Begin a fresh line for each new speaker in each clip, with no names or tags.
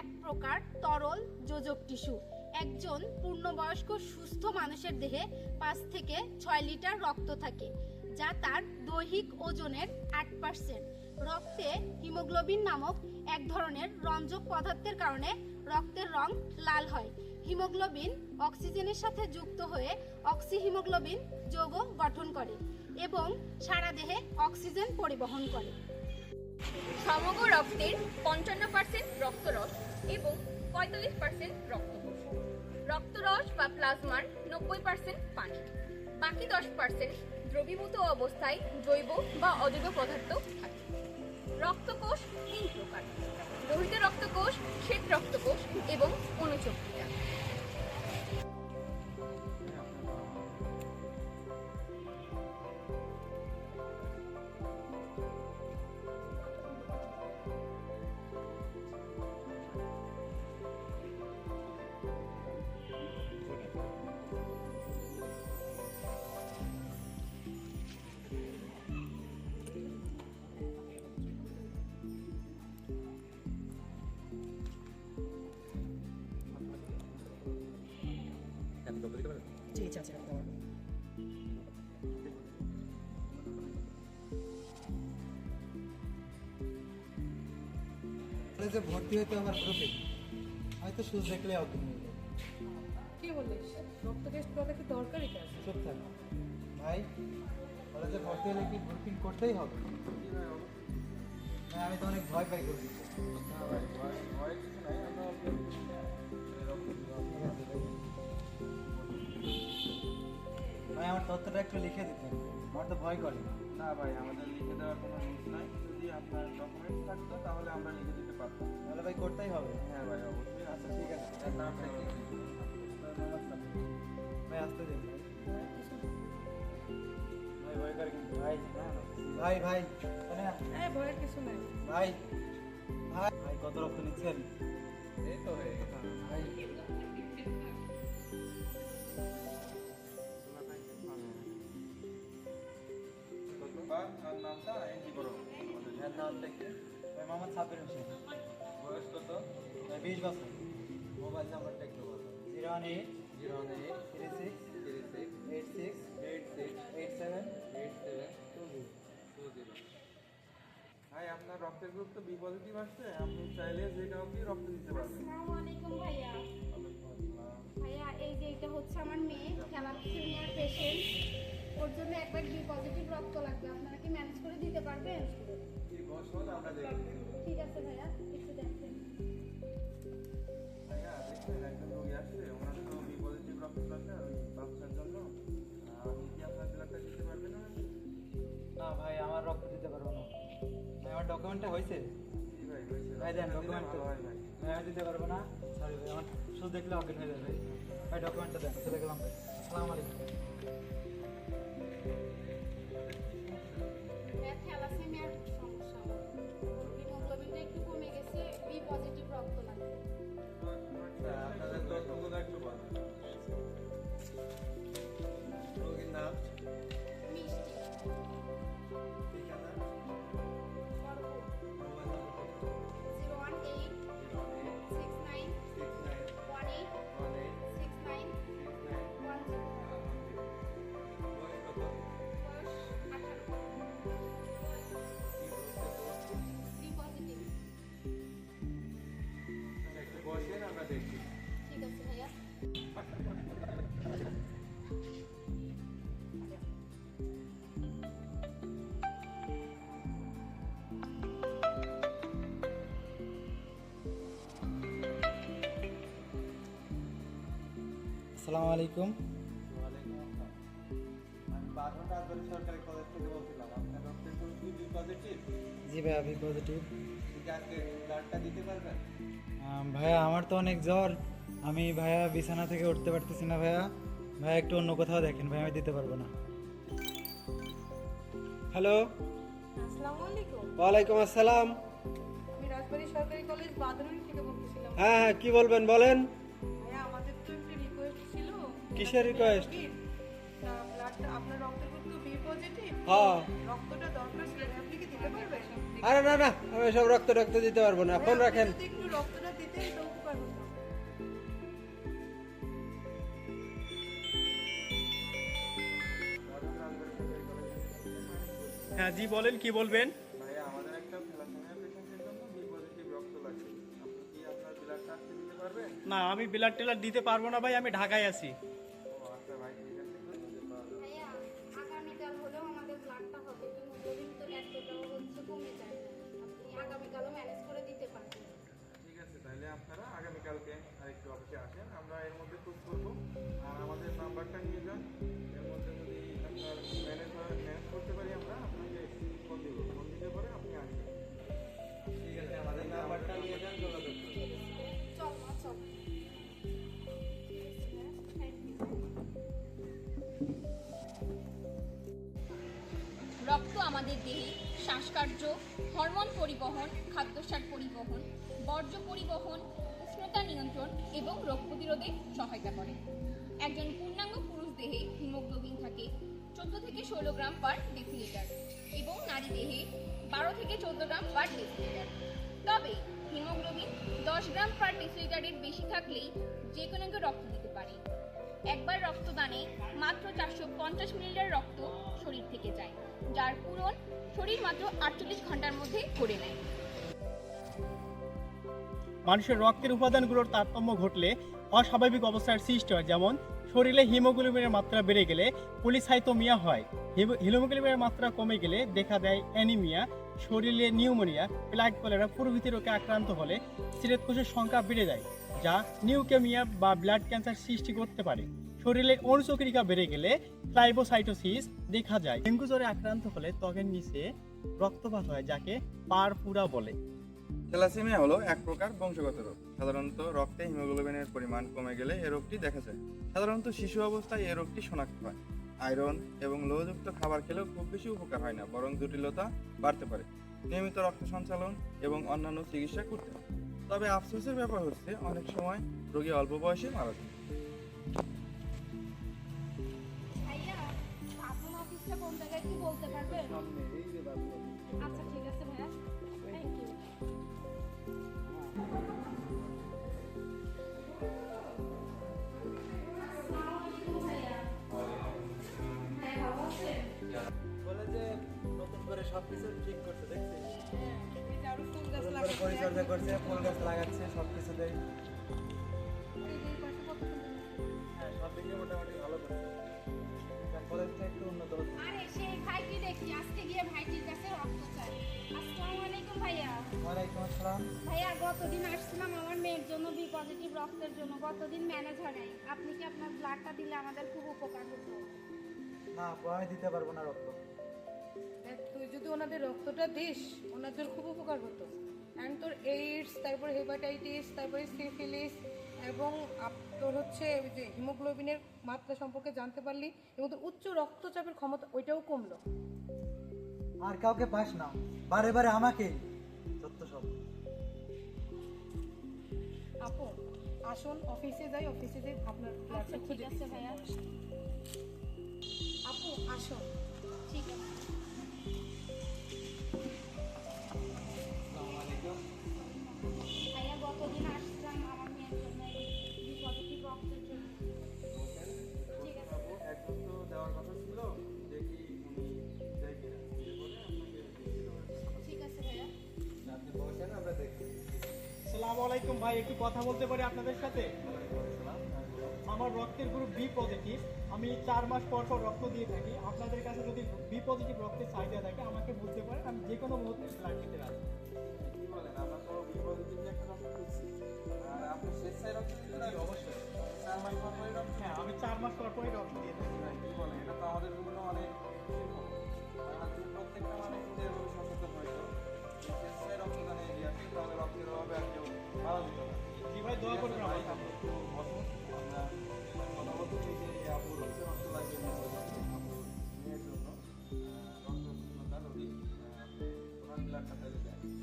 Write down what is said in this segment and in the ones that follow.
এক প্রকার তরল যোজক টিস্যু। একজন পূর্ণবয়স্ক সুস্থ মানুষের দেহে পাঁচ থেকে ছয় লিটার রক্ত থাকে, যা তার দৈহিক ওজনের আট পার্সেন্ট। রক্তে হিমোগ্লোবিন নামক এক ধরনের রঞ্জক পদার্থের কারণে রক্তের রং লাল হয়। হিমোগ্লোবিন অক্সিজেনের সাথে যুক্ত হয়ে অক্সিহিমোগ্লোবিন যৌগ গঠন করে এবং সারা দেহে অক্সিজেন পরিবহন করে।
সমগ্র রক্তের পঞ্চান্ন পার্সেন্ট রক্তরস এবং পঁয়তাল্লিশ পার্সেন্ট রক্তকোষ। রক্তরস বা প্লাজমার নব্বই পার্সেন্ট পানি। বাকি দশ পার্সেন্ট দ্রবীভূত অবস্থায় জৈব বা অজৈব পদার্থ থাকে। রক্তকোষ তিন প্রকার। লোহিত রক্তকোষ, শ্বেত রক্তকোষ এবং অনুচক্রিয়া
জি চাচা একদম
কলেজে ভর্তি হইতে আমার গ্রুপে হয়তো সুজ দেখলে অজ্ঞান হয়ে
কি বলিস রক্ত টেস্ট করা কি দরকারি কাজ
চুপ থাক ভাই কলেজে ভর্তি হলে কি গ্রুপিং করতেই হবে? না আমি তো অনেক ভয় পাই করি ভাই আমার তথ্যটা একটু লিখে দিতে। হবে। আমার তো ভয় করে।
না ভাই আমাদের লিখে দেওয়ার কোনো রুলস নাই। যদি আপনার ডকুমেন্টস থাকতো তাহলে আমরা লিখে দিতে পারতাম।
তাহলে ভাই করতেই হবে।
হ্যাঁ ভাই অবশ্যই।
আচ্ছা ঠিক আছে।
আপনার নামটা কি?
ভাই আসতে দিন ভাই। ভয় করে কিন্তু। ভাই ভাই ভাই?
হ্যাঁ ভয়ের কিছু নাই।
ভাই ভাই ভাই কত রক্ত নিচ্ছেন?
এই তো হয়ে গেছে।
ভাই
আমাদের
এর নামটা কি ভাই মোহাম্মদ সাবির হোসেন।
বয়স কত?
ভাই বিশ বছর। মোবাইল নাম্বারটা একটু বলো। Zero one eight.
Zero eight.
Three six.
Three six.
Eight six.
Eight six.
Eight seven.
Eight seven.
Two zero.
Two zero. ভাই আপনার রক্তের গ্রুপ তো বি পজিটিভ আসছে। আপনি চাইলে যে কাউকে রক্ত দিতে পারবেন
আসসালামু আলাইকুম ভাইয়া। ভাইয়া এই যে এটা হচ্ছে আমার মেয়ে থ্যালাসেমিয়ার পেশেন্ট ওর জন্য একবার বি পজিটিভ রক্ত লাগবে। আপনারা কি ম্যানেজ করে দিতে পারবেন? ঠিক আছে ভাইয়া একটু দেখেন
দেখছেন একজন রোগী ওনার তো বি পজিটিভ রক্ত দরকার ওই জন্য আপনি কি আপনার দিতে পারবেন না
না ভাই, আমার রক্ত দিতে পারব না। ভাই, আমার ডকুমেন্টটা হয়েছে?
ভাই,
দেন ডকুমেন্ট
ভাই,
আমি দিতে পারব না? সরি ভাই, আমার শুধু দেখলে অজ্ঞান হয়ে যাবে। ভাই ভাই। আসসালামু আলাইকুম।
একটু কমে গেছে বি পজিটিভ রক্ত লাগবে
আচ্ছা, আপনাদের তথ্যগুলো একটু বলেন।
রোগীর নাম?
বি পজিটিভ
জি ভাই আমি পজিটিভ ভাইয়া আমার তো অনেক জ্বর। আমি ভাইয়া বিছানা থেকে উঠতে পারতেছি না ভাইয়া। ভাইয়া একটু অন্য কোথাও দেখেন। ভাই আমি দিতে পারব না। হ্যালো। ওয়ালাইকুম আসসালাম। হ্যাঁ হ্যাঁ কি বলবেন বলেন। কিসের
রিকোয়েস্ট আপনার রক্তের গ্রুপ বি পজিটিভ
হ্যাঁ।
রক্তটা দরকার ছিল আপনি কি দিতে পারবেন?
আরে না না আমি সব রক্ত রক্ত দিতে পারব না ফোন রাখেন।
একটু রক্তটা দিতেন তো উপকার
হ্যাঁ জি বলেন কি বলবেন?
আমাদের একটা থ্যালাসেমিয়া পেশেন্টের জন্য বি পজিটিভ রক্ত লাগবে। আপনি কি আপনার ব্লাডটা আজকে দিতে পারবেন?
না আমি ব্লাড টেলার দিতে পারব না ভাই আমি ঢাকায় আছি।
নাম্বারটা নিয়ে যান। এর মধ্যে যদি আপনার ম্যানেজ ম্যানেজ করতে পারি আমরা আপনাকে ফোন দিব। ফোন দিতে পরে আপনি আসবেন।
ঠিক আছে আমাদের নাম্বারটা নিয়ে যান যোগাযোগ করুন।
চল মা চল। থ্যাংক ইউ
রক্ত আমাদের দেহে শ্বাসকার্য হরমোন পরিবহন খাদ্যসার পরিবহন বর্জ্য পরিবহন উষ্ণতা নিয়ন্ত্রণ এবং রোগ প্রতিরোধে সহায়তা করে। একজন পূর্ণাঙ্গ পুরুষ দেহে হিমোগ্লোবিন থাকে। চোদ্দ থেকে ষোলো গ্রাম পার ডেসিলিটার এবং নারী দেহে বারো থেকে চোদ্দ গ্রাম পার ডেসিলিটার তবে হিমোগ্লোবিন দশ গ্রাম পার ডেসিলিটারের বেশি থাকলেই যে কোনো কেউ রক্ত দিতে পারে। একবার রক্তদানে মাত্র চারশো পঞ্চাশ মিলিলিটার রক্ত শরীর থেকে যায়, যার পূরণ শরীর মাত্র আটচল্লিশ ঘণ্টার মধ্যে করে নেয়।
মানুষের রক্তের উপাদানগুলোর তারতম্য ঘটলে অস্বাভাবিক অবস্থার সৃষ্টি হয়, যেমন শরীরে হিমোগ্লোবিনের মাত্রা বেড়ে গেলে পলিসাইটোমিয়া হয়। হিমোগ্লোবিনের মাত্রা কমে গেলে দেখা দেয় অ্যানিমিয়া, শরীরে নিউমোনিয়া, প্লাগ কলেরা প্রভৃতি রোগে আক্রান্ত হলে সিরেত কোষের সংখ্যা বেড়ে যায়, যা নিউকেমিয়া বা ব্লাড ক্যান্সার সৃষ্টি করতে পারে। শরীরে অণুচক্রিকা বেড়ে গেলে ট্রাইবোসাইটোসিস দেখা যায়। ডেঙ্গু জ্বরে আক্রান্ত হলে ত্বকের নিচে রক্তপাত হয়, যাকে পারপুরা বলে।
থ্যালাসেমিয়া হলো এক প্রকার বংশগত রোগ। সাধারণত রক্তে হিমোগ্লোবিনের পরিমাণ কমে গেলে এ রোগটি দেখা যায়। সাধারণত শিশু অবস্থায় এ রোগটি শনাক্ত হয়। আয়রন এবং লোহযুক্ত খাবার খেলেও খুব বেশি উপকার হয় না বরং জটিলতা বাড়তে পারে। নিয়মিত রক্ত সঞ্চালন এবং অন্যান্য চিকিৎসা করতে হয়। তবে আফসোসের ব্যাপার হচ্ছে অনেক সময় রোগী অল্প বয়সে মারা যায়।
ভাইয়া আপনার অফিসটা কোন জায়গায় কি বলতে পারবেন? আচ্ছা
সবকিছু ঠিক করছে দেখছিস?
হ্যাঁ ফুল গাছ লাগাচ্ছে
পরিচর্যা করছে ফুল গাছ লাগাচ্ছে সব কিছুতেই
এই যে এই পাশে কত সুন্দর।
হ্যাঁ সব দিকে মোটামুটি ভালো করছে। কলেজটা একটু উন্নত হচ্ছে।
আরে সেই ভাইকে দেখি আজকে গিয়ে ভাইটির কাছে রক্ত চাই আসসালামু আলাইকুম ভাইয়া।
ওয়ালাইকুম আসসালাম।
ভাইয়া গতদিন আসছিলাম আমার মেয়ের জন্য বি পজিটিভ রক্তের জন্য। গতদিন ম্যানেজ হয় নাই। আপনি কি আপনার ব্লাডটা দিলে আমাদের খুব উপকার হতো?
না আমি দিতে পারব না রক্ত।
তুই যদি ওনাদের রক্তটা দিস ওনাদের খুব উপকার হতো। অ্যান্ড তোর এইডস তারপর হেপাটাইটিস তারপরে সিফিলিস এবং আপ- তোর হচ্ছে ওই যে হিমোগ্লোবিনের মাত্রা সম্পর্কে জানতে পারলি এবং তোর উচ্চ রক্তচাপের ক্ষমতা ওইটাও কমলো।
আর কাউকে পাস না। বারে বারে আমাকে। সত্য সব।
আপু আসুন অফিসে যাই অফিসে যাই আপনার
আচ্ছা ঠিক আছে ভাইয়া।
আপু আসুন।
ঠিক আছে।
একজন তো দেওয়ার কথা ছিল দেখি উনি দেয় কিনা
ঠিক আছে ভাইয়া
আপনি বসেন আমরা দেখি
আসসালামু ভাই, একটু কথা বলতে পারি আপনাদের সাথে? আমার রক্তের গ্রুপ বি পজিটিভ আমি চার মাস পর পর রক্ত দিয়ে থাকি। আপনাদের কাছে যদি বি পজিটিভ রক্তের চাহিদা থাকে আমাকে বলতে পারেন আমি যে কোনো মুহূর্তে ব্লাড দিতে রাজি।
কি বলেন? আমরা তো বি পজিটিভ একটা রক্ত দিচ্ছি আর আপনি স্বেচ্ছায় রক্ত দিতে রাজি? অবশ্যই। চার মাস পর পরে রক্ত
হ্যাঁ আমি চার মাস পর পরই রক্ত দিয়ে থাকি।
দিবেন। কি বলেন? এটা তো আমাদের জন্য অনেক প্রত্যেকটা মানুষ সচেতন হইতো যে স্বেচ্ছায় রক্তদানে এগিয়ে আসে তাহলে রক্তের অভাবে আর কেউ মারা যেত না।
জি ভাই দোয়া করবেন। আমরা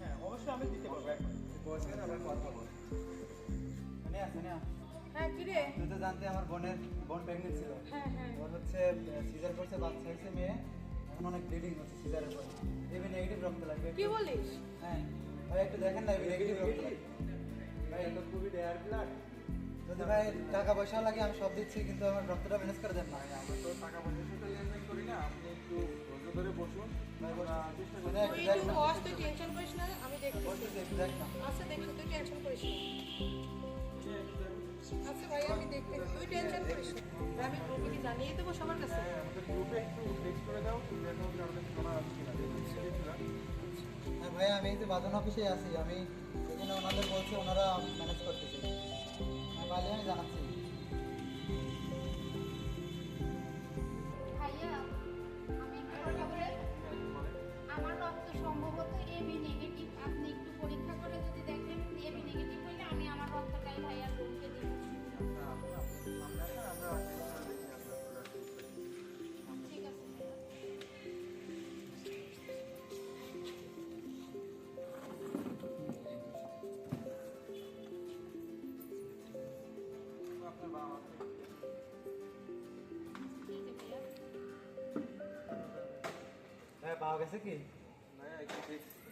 হ্যাঁ অবশ্যই আমি দিতে পারব এখন।
বসেন আমরা কথা বলব
মানে আছে না
হ্যাঁ কিরে
তুই তো জানতে আমার বোনের বোন প্রেগনেন্ট ছিল।
হ্যাঁ হ্যাঁ।
ওর হচ্ছে সিজার করছে বাচ্চা হয়েছে মেয়ে। এখন অনেক ব্লিডিং হচ্ছে সিজারের পরে এবি নেগেটিভ রক্ত লাগবে।
কি বলিস?
হ্যাঁ। ভাই একটু দেখেন না এবি নেগেটিভ রক্ত লাগবে। ভাই খুবই ব্লাড যদি ভাই টাকা পয়সা লাগে আমি সব দিচ্ছি কিন্তু আমার রক্তটা ম্যানেজ করে দেন না। আমরা তো টাকা পয়সা সাথে লেনদেন করি না আপনি ধরে বসুন। ভাই বসুন চেষ্টা করি
তুই একটু বস তুই টেনশন করিস না আমি
একটু না
আচ্ছা দেখছি তুই টেনশন করিস না। আচ্ছা ভাই আমি দেখতে তুই টেনশন করিস না। আমি গ্রুপে কি জানিয়ে দেবো সবার কাছে।
হ্যাঁ ভাই আমি এই যে বাদন অফিসে আছি আমি এখানে ওনাদের বলছি ওনারা ম্যানেজ করতেছে। আমি আমি জানাচ্ছি।
ভাইয়ার বোনকে দিব ঠিক আছে ভাইয়া। এই যে ভাইয়া
হ্যাঁ পাওয়া গেছে কি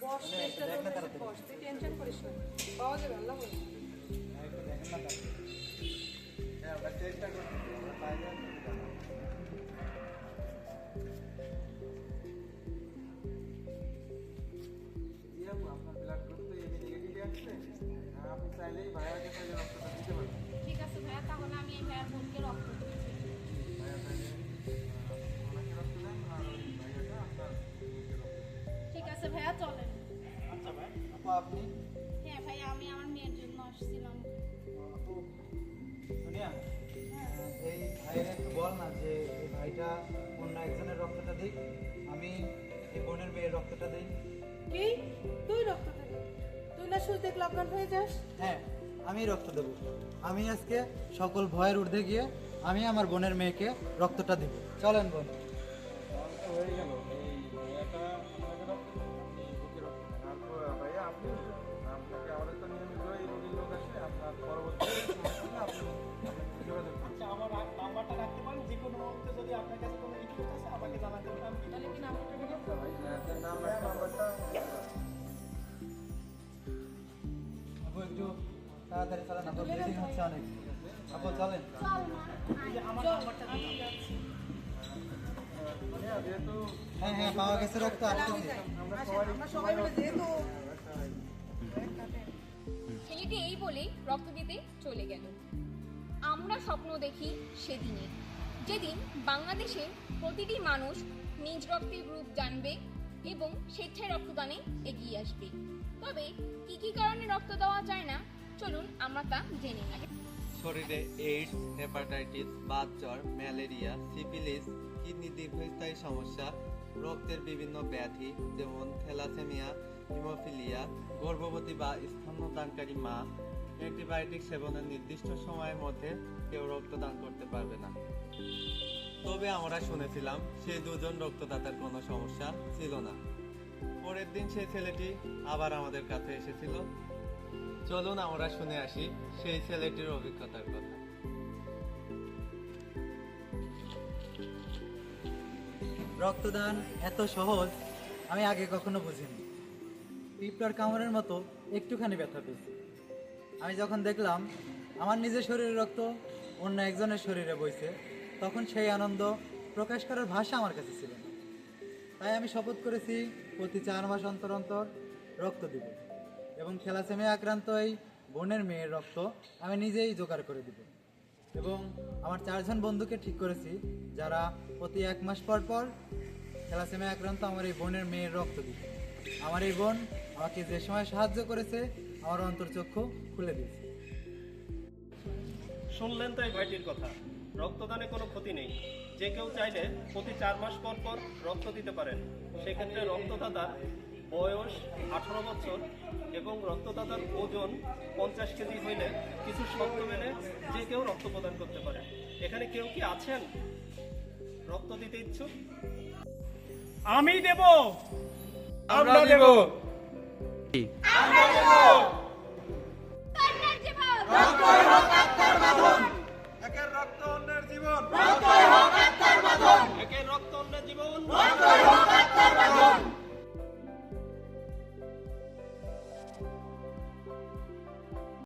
বস
মানে
চেষ্টা
দেখ না
করতেছি
তাড়াতাড়ি।
বস তুই টেনশন করিস না পাওয়া যাবে আল্লাহ বলে
চেষ্টা করছি আমরা পাইলে আর কি জানাব। জি আপু, আপনার blood group তো AB negative ই আসছে। হ্যাঁ, আপনি চাইলেই ভাইয়ার কাছে যে রক্তটা দিতে পারেন।
ঠিক আছে ভাইয়া তাহলে আমি এই ভাইয়ার বোনকে রক্ত
এই ভাইয়ের একটু বল না যে এই ভাইটা অন্য একজনের রক্তটা দিক? আমি এই বোনের মেয়ের রক্তটা দিই।
কি? তুই রক্ত দিবি তুই না শুধু দেখ লকডাউন হয়ে যাস?
হ্যাঁ আমি রক্ত দেব। আমি আজকে সকল ভয়ের ঊর্ধ্বে গিয়ে আমি আমার বোনের মেয়েকে রক্তটা দেব। চলেন বোন হয়ে গেল। চলেন আপু ব্লিডিং হচ্ছে অনেক। আপু, চলেন। হ্যাঁ হ্যাঁ পাওয়া গেছে রক্ত
ছেলেটি এই বলেই রক্ত দিতে চলে গেল। আমরা স্বপ্ন দেখি সেদিনে যেদিন বাংলাদেশের প্রতিটি মানুষ নিজ রক্তের গ্রুপ জানবে এবং স্বেচ্ছায় রক্তদানে এগিয়ে আসবে। তবে কি কি কারণে রক্ত দেওয়া যায় না চলুন আমরা তা জেনে নিই।
শরীরে এইডস হেপাটাইটিস বাতজ্বর ম্যালেরিয়া সিফিলিস কিডনি দীর্ঘস্থায়ী সমস্যা, রক্তের বিভিন্ন ব্যাধি যেমন থ্যালাসেমিয়া, হিমোফিলিয়া, গর্ভবতী বা স্তন্যদানকারী মা, অ্যান্টিবায়োটিক সেবনের নির্দিষ্ট সময়ের মধ্যে কেউ রক্তদান করতে পারবে না। তবে আমরা শুনেছিলাম সেই দুজন রক্তদাতার কোনো সমস্যা ছিল না। পরের দিন সেই ছেলেটি আবার আমাদের কাছে এসেছিল। চলুন আমরা শুনে আসি সেই ছেলেটির অভিজ্ঞতার কথা।
রক্তদান এত সহজ, আমি আগে কখনো বুঝিনি। পিঁপড়ার কামড়ের মতো একটুখানি ব্যথা পেয়েছি। আমি যখন দেখলাম আমার নিজের শরীরের রক্ত অন্য একজনের শরীরে বইছে, তখন সেই আনন্দ প্রকাশ করার ভাষা আমার কাছে ছিল না। তাই আমি শপথ করেছি, প্রতি চার মাস অন্তর অন্তর রক্ত দিব। এবং থ্যালাসেমিয়া আক্রান্ত এই বোনের মেয়ের রক্ত আমি নিজেই জোগাড় করে দিব। এবং আমার চারজন বন্ধুকে ঠিক করেছি, যারা প্রতি এক মাস পর পর থ্যালাসেমিয়া আক্রান্ত আমার এই বোনের মেয়ের রক্ত দিবে। আমার এই বোন আমাকে যে সময় সাহায্য করেছে, আমার অন্তর্চক্ষু খুলে দিয়েছে।
শুনলেন তো এই ভাইটির কথা, রক্তদানে কোনো ক্ষতি নেই। যে কেউ চাইলে প্রতি চার মাস পর পর রক্ত দিতে পারেন। সেক্ষেত্রে রক্তদাতার বয়স আঠারো বছর এবং রক্তদাতার ওজন পঞ্চাশ কেজি হইলে কিছু শর্ত মেনে যে কেউ রক্ত প্রদান করতে পারে। এখানে কেউ কি আছেন? রক্ত দিতে ইচ্ছুক?
আমি দেব!
আমরা দেব।
একের রক্ত অন্যের জীবন। বন্ধ হোক